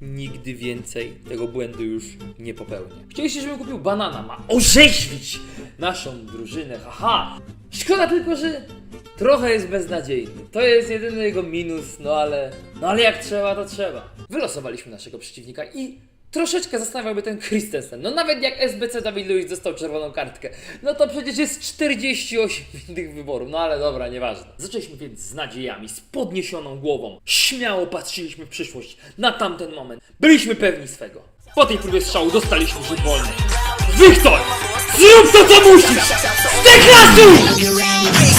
Nigdy więcej tego błędu już nie popełnię. Chcieliście, żebym kupił banana, ma orzeźwić naszą drużynę, haha! Szkoda tylko, że trochę jest beznadziejny. To jest jedyny jego minus, no ale... No ale jak trzeba, to trzeba. Wylosowaliśmy naszego przeciwnika i troszeczkę zastanawiałby ten Christensen. No nawet jak SBC David Lewis dostał czerwoną kartkę, no to przecież jest 48 innych wyborów. No ale dobra, nieważne. Zaczęliśmy więc z nadziejami, z podniesioną głową. Śmiało patrzyliśmy w przyszłość, na tamten moment. Byliśmy pewni swego. Po tej próbie strzału dostaliśmy rzut wolny. Wiktor! Zrób to, co musisz! Zdeklasuj!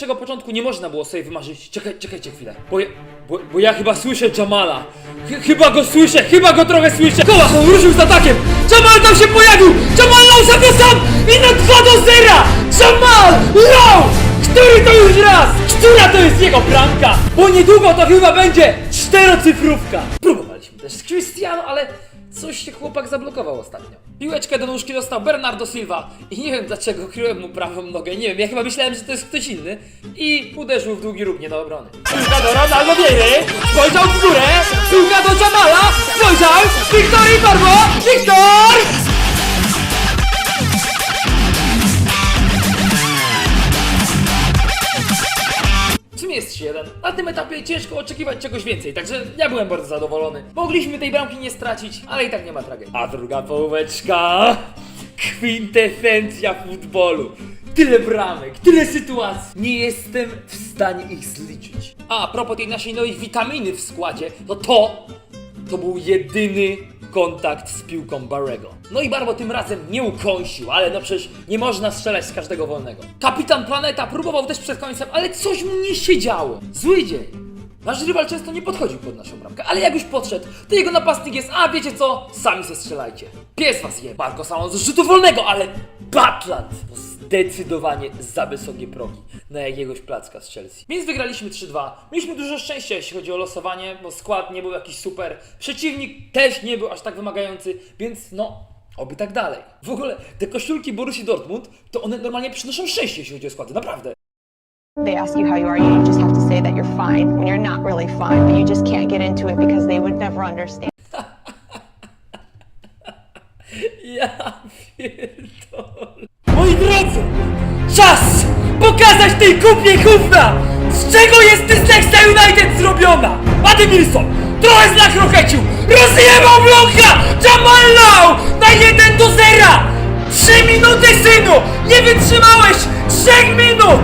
Lepszego początku nie można było sobie wymarzyć. Czekaj, czekajcie chwilę. Bo ja, bo, bo ja chyba słyszę Jamala. Ch chyba go słyszę, chyba go trochę słyszę. Kołach, on ruszył z atakiem. Jamal tam się pojawił. Jamal Low sobie sam i na 2 do 0. Jamal Low! Który to już raz? Która to jest jego bramka? Bo niedługo to chyba będzie czterocyfrówka. Próbowaliśmy też z Cristiano, ale coś się chłopak zablokował ostatnio. Piłeczkę do nóżki dostał Bernardo Silva. I nie wiem dlaczego kryłem mu prawą nogę, nie wiem, ja chyba myślałem, że to jest ktoś inny. I uderzył w długi róg nie do obrony. Piłka do Ronaldo Viery, spojrzał w górę, piłka do Jamala, spojrzał, Wiktor i Barbo, Wiktor! Na tym etapie ciężko oczekiwać czegoś więcej, także ja byłem bardzo zadowolony. Mogliśmy tej bramki nie stracić, ale i tak nie ma tragedii. A druga połóweczka... Kwintesencja futbolu. Tyle bramek, tyle sytuacji. Nie jestem w stanie ich zliczyć. A, a propos tej naszej nowej witaminy w składzie, no to to był jedyny kontakt z piłką Barrego. No i Barbo tym razem nie ukąsił, ale no przecież nie można strzelać z każdego wolnego. Kapitan Planeta próbował też przed końcem, ale coś mu nie siedziało. Zły dzień. Nasz rywal często nie podchodził pod naszą bramkę, ale jak już podszedł, to jego napastnik jest, a wiecie co? Sami se strzelajcie. Pies was je. Marco Salon z rzutu wolnego, ale Batland zdecydowanie za wysokie progi na jakiegoś placka z Chelsea. Więc wygraliśmy 3-2. Mieliśmy dużo szczęścia, jeśli chodzi o losowanie, bo skład nie był jakiś super. Przeciwnik też nie był aż tak wymagający, więc no, oby tak dalej. W ogóle te koszulki Borussii Dortmund, to one normalnie przynoszą szczęście, jeśli chodzi o składy, naprawdę. They ask you how you are, you just have to say that you're fine when you're not really fine, but you just can't get into it because they would never understand. Ja pierdolę. Czas pokazać tej kupie gówna, z czego jest Dyslexia United zrobiona. Ademilson trochę zlachrochecił, rozjebał bloka, Jamal Lau na 1 do 0. 3 minuty, synu, nie wytrzymałeś 3 minut.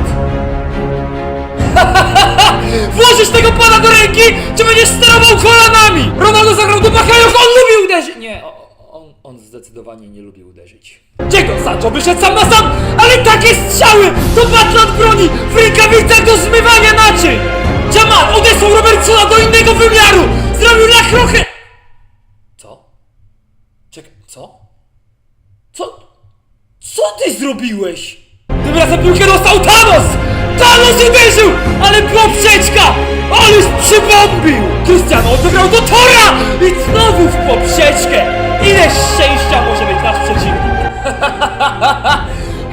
Włożysz tego pana do ręki, czy będziesz sterował kolanami? Ronaldo zagrał do Bakayoko, on lubi uderzyć! Nie, o- on, on zdecydowanie nie lubi uderzyć. Diego Sancho wyszedł sam na sam, ale takie strzały to Batland broni w rękawicach do zmywania naczyń! Jamal odesłał Robertsona do innego wymiaru! Zrobił lachrochę! Co? Czekaj, co? Co? Co ty zrobiłeś? Tym razem piłkę dostał Thanos! Thanos uderzył! Ale poprzeczka! Ależ przybombił! Cristiano odegrał do Tora! I znowu w poprzeczkę! Ile szczęścia może mieć nasz przeciwnik?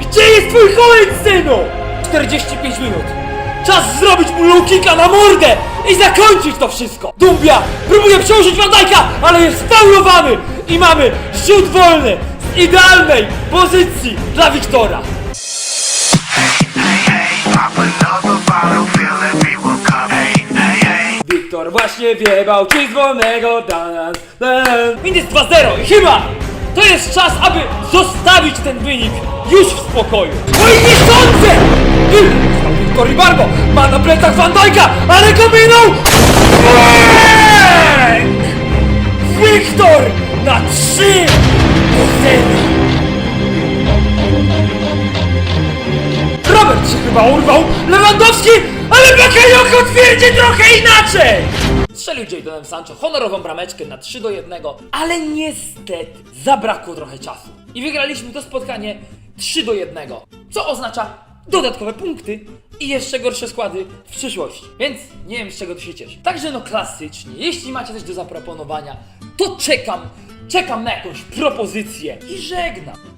Gdzie jest twój hulk, synu? 45 minut. Czas zrobić mu low kicka na mordę i zakończyć to wszystko! Dumbia próbuje przełożyć Van Dijk'a, ale jest faulowany! I mamy rzut wolny z idealnej pozycji dla Wiktora! Wiktor właśnie wiebał ci z wolnego dan, dan. Więc jest 2-0 i chyba to jest czas, aby zostawić ten wynik już w spokoju. No i nie sądzę! Wiktor Barbo ma na plecach Van Dijk'a, ale! Bang! Wiktor na 3 do 0. Robert się chyba urwał! Lewandowski! Ale Bakayoko twierdzi trochę inaczej! Strzelił Jadonem Sancho honorową brameczkę na 3 do 1, ale niestety zabrakło trochę czasu. I wygraliśmy to spotkanie 3 do 1, co oznacza dodatkowe punkty i jeszcze gorsze składy w przyszłości. Więc nie wiem z czego tu się cieszę. Także no klasycznie, jeśli macie coś do zaproponowania, to czekam czekam na jakąś propozycję i żegnam.